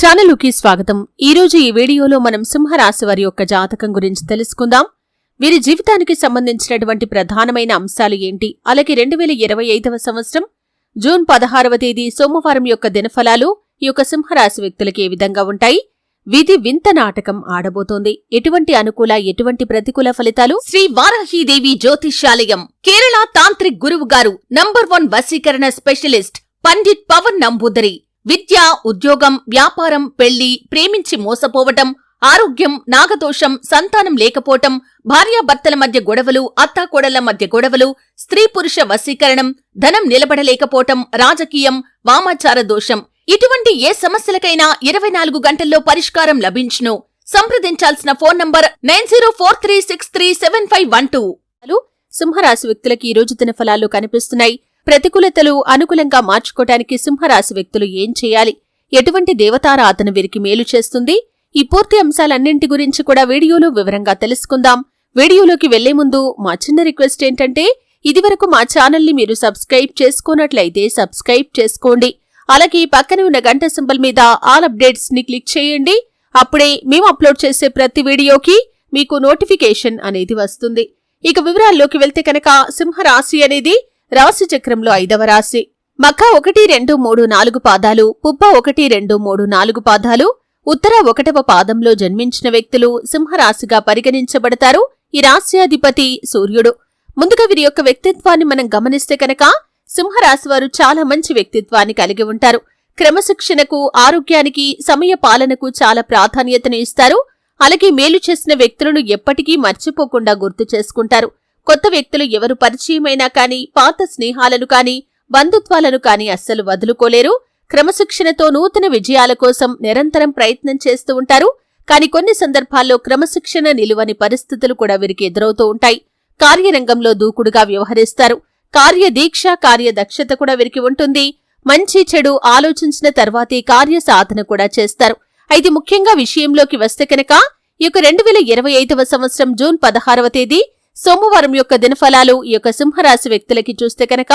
ఛానలుకి స్వాగతం. ఈరోజు ఈ వీడియోలో మనం సింహరాశి వారి యొక్క జాతకం గురించి తెలుసుకుందాం. వీరి జీవితానికి సంబంధించినటువంటి ప్రధానమైన అంశాలు ఏంటి? అలాగే రెండు వేల ఇరవై ఐదవ సంవత్సరం జూన్ పదహారవ తేదీ సోమవారం యొక్క దినఫలాలు ఈ యొక్క సింహరాశి వ్యక్తులకి ఏ విధంగా ఉంటాయి? విధి వింత నాటకం ఆడబోతోంది. ఎటువంటి అనుకూల ఎటువంటి ప్రతికూల ఫలితాలు? శ్రీ వారాహీదేవి జ్యోతిష్యాలయం కేరళ తాంత్రిక్ గురువు గారు నంబర్ వన్ వశీకరణ స్పెషలిస్ట్ పండిట్ పవన్ నంబూదరి. విద్య ఉద్యోగం వ్యాపారం పెళ్ళి ప్రేమించి మోసపోవటం ఆరోగ్యం నాగదోషం సంతానం లేకపోవటం భార్యాభర్తల మధ్య గొడవలు అత్తాకోడళ్ళ మధ్య గొడవలు స్త్రీ పురుష వశీకరణం ధనం నిలబడలేకపోవటం రాజకీయం వామాచార దోషం. ఇటువంటి ఏ సమస్యలకైనా ఇరవై నాలుగు గంటల్లో పరిష్కారం లభించును. సంప్రదించాల్సిన phone number nine zero four three six three seven five one two. సింహరాశి వ్యక్తులకి ఈ రోజు దినఫలాలు కనిపిస్తున్నాయి. ప్రతికూలతలు అనుకూలంగా మార్చుకోటానికి సింహరాశి వ్యక్తులు ఏం చేయాలి? ఎటువంటి దేవతారాధన వీరికి మేలు చేస్తుంది? ఈ పూర్తి అంశాలన్నింటి గురించి కూడా వీడియోలో వివరంగా తెలుసుకుందాం. వీడియోలోకి వెళ్ళే ముందు మా చిన్న రిక్వెస్ట్ ఏంటంటే ఇదివరకు మా ఛానల్ని మీరు సబ్స్క్రైబ్ చేసుకోనట్లయితే సబ్స్క్రైబ్ చేసుకోండి. అలాగే పక్కనే ఉన్న గంట సింబల్ మీద ఆల్ అప్డేట్స్ని క్లిక్ చేయండి. అప్పుడే మేము అప్లోడ్ చేసే ప్రతి వీడియోకి మీకు నోటిఫికేషన్ అనేది వస్తుంది. ఇక వివరాల్లోకి వెళ్తే కనుక సింహరాశి అనేది రాశిచక్రంలో ఐదవ రాశి. మఖ ఒకటి రెండు మూడు నాలుగు పాదాలు పుబ్బ ఒకటి రెండు మూడు నాలుగు పాదాలు ఉత్తర ఒకటవ పాదంలో జన్మించిన వ్యక్తులు సింహరాశిగా పరిగణించబడతారు. ఈ రాశ్యాధిపతి సూర్యుడు. ముందుగా వీరి యొక్క వ్యక్తిత్వాన్ని మనం గమనిస్తే కనుక సింహరాశి వారు చాలా మంచి వ్యక్తిత్వాన్ని కలిగి ఉంటారు. క్రమశిక్షణకు ఆరోగ్యానికి సమయ పాలనకు చాలా ప్రాధాన్యతను ఇస్తారు. అలాగే మేలు చేసిన వ్యక్తులను ఎప్పటికీ మర్చిపోకుండా గుర్తు చేసుకుంటారు. కొత్త వ్యక్తులు ఎవరు పరిచయమైనా కాని పాత స్నేహాలను కాని బంధుత్వాలను కాని అస్సలు వదులుకోలేరు. క్రమశిక్షణతో నూతన విజయాల కోసం నిరంతరం ప్రయత్నం చేస్తూ ఉంటారు. కాని కొన్ని సందర్భాల్లో క్రమశిక్షణ నిలువని పరిస్థితులు కూడా వీరికి ఎదురవుతూ ఉంటాయి. కార్యరంగంలో దూకుడుగా వ్యవహరిస్తారు. కార్యదీక్ష కార్యదక్షత కూడా వీరికి ఉంటుంది. మంచి చెడు ఆలోచించిన తర్వాతే కార్య సాధన కూడా చేస్తారు. అయితే ముఖ్యంగా విషయంలోకి వస్తే కనుక ఈ యొక్క రెండు వేల ఇరవై ఐదవ సంవత్సరం జూన్ పదహారవ తేదీ సోమవారం యొక్క దినఫలాలు ఈ యొక్క సింహరాశి వ్యక్తులకి చూస్తే కనుక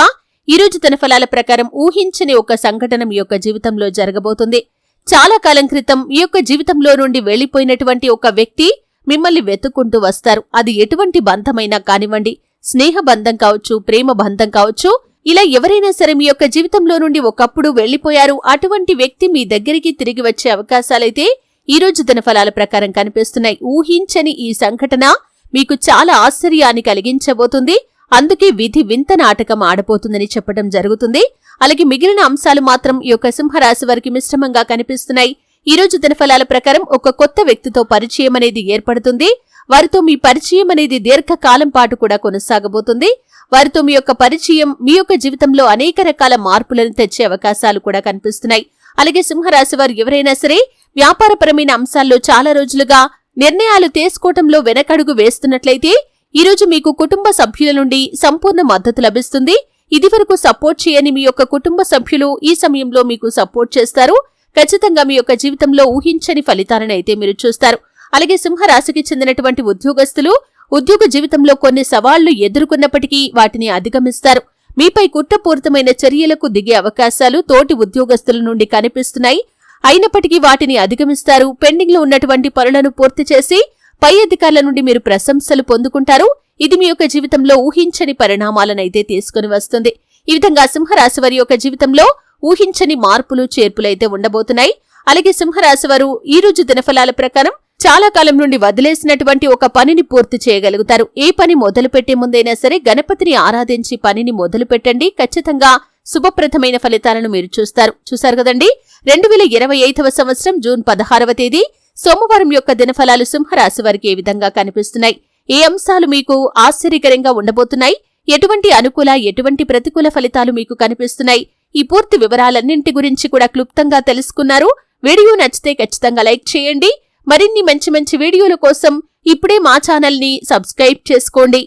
ఈరోజు దినఫలాల ప్రకారం ఊహించని ఒక సంఘటన మీ యొక్క జీవితంలో జరగబోతుంది. చాలా కాలం క్రితం ఈ యొక్క జీవితంలో నుండి వెళ్ళిపోయినటువంటి ఒక వ్యక్తి మిమ్మల్ని వెతుక్కుంటూ వస్తారు. అది ఎటువంటి బంధమైనా కానివ్వండి స్నేహ బంధం కావచ్చు ప్రేమ బంధం కావచ్చు ఇలా ఎవరైనా సరే మీ యొక్క జీవితంలో నుండి ఒకప్పుడు వెళ్ళిపోయారు అటువంటి వ్యక్తి మీ దగ్గరికి తిరిగి వచ్చే అవకాశాలైతే ఈ రోజు దినఫలాల ప్రకారం కనిపిస్తున్నాయి. ఊహించని ఈ సంఘటన మీకు చాలా ఆశ్చర్యాన్ని కలిగించబోతుంది. అందుకే విధి వింత నాటకం ఆడబోతుందని చెప్పడం జరుగుతుంది. అలాగే మిగిలిన అంశాలు మాత్రం ఈ యొక్క సింహరాశి వారికి మిశ్రమంగా కనిపిస్తున్నాయి. ఈ రోజు దినఫలాల ప్రకారం ఒక కొత్త వ్యక్తితో పరిచయం అనేది ఏర్పడుతుంది. వారితో మీ పరిచయం అనేది దీర్ఘకాలం పాటు కూడా కొనసాగబోతుంది. వారితో మీ యొక్క పరిచయం మీ యొక్క జీవితంలో అనేక రకాల మార్పులను తెచ్చే అవకాశాలు కూడా కనిపిస్తున్నాయి. అలాగే సింహరాశి వారు ఎవరైనా సరే వ్యాపారపరమైన అంశాల్లో చాలా రోజులుగా నిర్ణయాలు తీసుకోవటంలో వెనకడుగు వేస్తున్నట్లయితే ఈరోజు మీకు కుటుంబ సభ్యుల నుండి సంపూర్ణ మద్దతు లభిస్తుంది. ఇదివరకు సపోర్ట్ చేయని మీ యొక్క కుటుంబ సభ్యులు ఈ సమయంలో మీకు సపోర్ట్ చేస్తారు. ఖచ్చితంగా మీ యొక్క జీవితంలో ఊహించని ఫలితాలను అయితే మీరు చూస్తారు. అలాగే సింహరాశికి చెందినటువంటి ఉద్యోగస్తులు ఉద్యోగ జీవితంలో కొన్ని సవాళ్ళు ఎదుర్కొన్నప్పటికీ వాటిని అధిగమిస్తారు. మీపై కుట్రపూరితమైన చర్యలకు దిగే అవకాశాలు తోటి ఉద్యోగస్తుల నుండి కనిపిస్తున్నాయి. అయినప్పటికీ వాటిని అధిగమిస్తారు. పెండింగ్లో ఉన్నటువంటి పనులను పూర్తి చేసి పై అధికారుల నుండి మీరు ప్రశంసలు పొందుకుంటారు. ఇది మీ యొక్క జీవితంలో ఊహించని పరిణామాలనైతే తీసుకుని వస్తుంది. ఈ విధంగా సింహరాశి వారి యొక్క జీవితంలో ఊహించని మార్పులు చేర్పులైతే ఉండబోతున్నాయి. అలాగే సింహరాశి వారు ఈ రోజు దినఫలాల ప్రకారం చాలా కాలం నుండి వదిలేసినటువంటి ఒక పనిని పూర్తి చేయగలుగుతారు. ఏ పని మొదలు పెట్టే ముందైనా సరే గణపతిని ఆరాధించి పనిని మొదలు పెట్టండి ఖచ్చితంగా శుభప్రదమైన ఫలితాలను మీరు చూస్తారు. చూశారు కదండి? రెండు వేల ఇరవై ఐదవ సంవత్సరం జూన్ పదహారవ తేదీ. సోమవారం యొక్క దినఫలాలు సింహరాశి వారికి ఏ విధంగా కనిపిస్తున్నాయి? ఏ అంశాలు మీకు ఆశ్చర్యకరంగా ఉండబోతున్నాయి? ఎటువంటి అనుకూల ఎటువంటి ప్రతికూల ఫలితాలు మీకు కనిపిస్తున్నాయి? ఈ పూర్తి వివరాలన్నింటి గురించి కూడా క్లుప్తంగా తెలుసుకున్నారు. వీడియో నచ్చితే ఖచ్చితంగా లైక్ చేయండి. మరిన్ని మంచి మంచి వీడియోల కోసం ఇప్పుడే మా ఛానల్ని సబ్స్క్రైబ్ చేసుకోండి.